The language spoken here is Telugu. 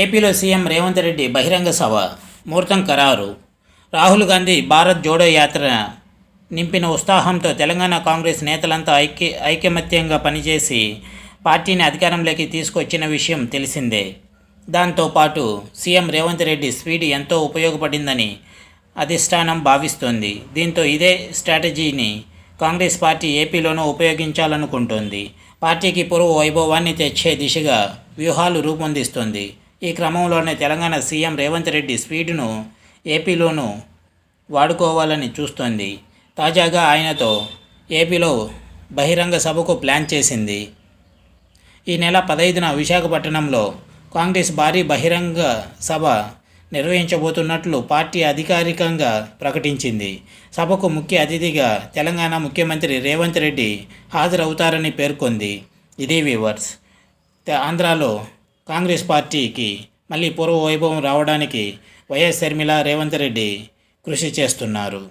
ఏపీలో సీఎం రేవంత్ రెడ్డి బహిరంగ సభ ముహూర్తం ఖరారు. రాహుల్ గాంధీ భారత్ జోడో యాత్ర నింపిన ఉత్సాహంతో తెలంగాణ కాంగ్రెస్ నేతలంతా ఐక్య ఐకమత్యంగా పనిచేసి పార్టీని అధికారంలోకి తీసుకొచ్చిన విషయం తెలిసిందే. దాంతో పాటు సీఎం రేవంత్ రెడ్డి స్పీడ్ ఎంతో ఉపయోగపడిందని అధిష్టానం భావిస్తోంది. దీంతో ఇదే స్ట్రాటజీని కాంగ్రెస్ పార్టీ ఏపీలోనూ ఉపయోగించాలనుకుంటోంది. పార్టీకి పూర్వ వైభవాన్ని తెచ్చే దిశగా వ్యూహాలు రూపొందిస్తోంది. ఈ క్రమంలోనే తెలంగాణ సీఎం రేవంత్ రెడ్డి స్పీడ్ను ఏపీలోనూ వాడుకోవాలని చూస్తోంది. తాజాగా ఆయనతో ఏపీలో బహిరంగ సభకు ప్లాన్ చేసింది. ఈ నెల పదహైదున విశాఖపట్నంలో కాంగ్రెస్ భారీ బహిరంగ సభ నిర్వహించబోతున్నట్లు పార్టీ అధికారికంగా ప్రకటించింది. సభకు ముఖ్య అతిథిగా తెలంగాణ ముఖ్యమంత్రి రేవంత్ రెడ్డి హాజరవుతారని పేర్కొంది. ఇది వ్యూవర్స్ ఆంధ్రాలో కాంగ్రెస్ పార్టీకి మళ్ళీ పూర్వ వైభవం రావడానికి వైఎస్ షర్మిల రేవంత్ రెడ్డి కృషి చేస్తున్నారు.